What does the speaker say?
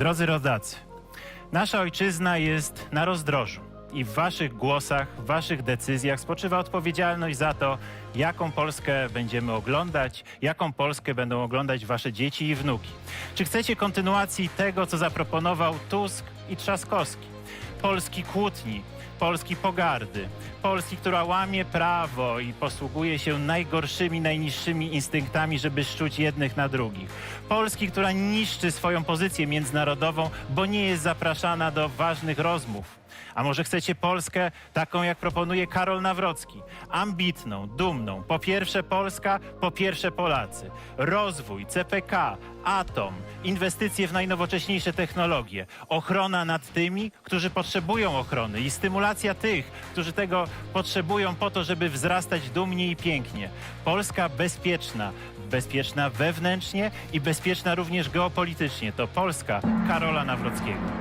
Drodzy rodacy, nasza ojczyzna jest na rozdrożu i w waszych głosach, w waszych decyzjach spoczywa odpowiedzialność za to, jaką Polskę będziemy oglądać, jaką Polskę będą oglądać wasze dzieci i wnuki. Czy chcecie kontynuacji tego, co zaproponował Tusk i Trzaskowski? Polski kłótni, Polski pogardy, Polski, która łamie prawo i posługuje się najgorszymi, najniższymi instynktami, żeby szczuć jednych na drugich. Polski, która niszczy swoją pozycję międzynarodową, bo nie jest zapraszana do ważnych rozmów. A może chcecie Polskę taką, jak proponuje Karol Nawrocki? Ambitną, dumną. Po pierwsze Polska, po pierwsze Polacy. Rozwój, CPK, atom, inwestycje w najnowocześniejsze technologie, ochrona nad tymi, którzy potrzebują ochrony i stymulacja tych, którzy tego potrzebują po to, żeby wzrastać dumnie i pięknie. Polska bezpieczna, bezpieczna wewnętrznie i bezpieczna również geopolitycznie. To Polska Karola Nawrockiego.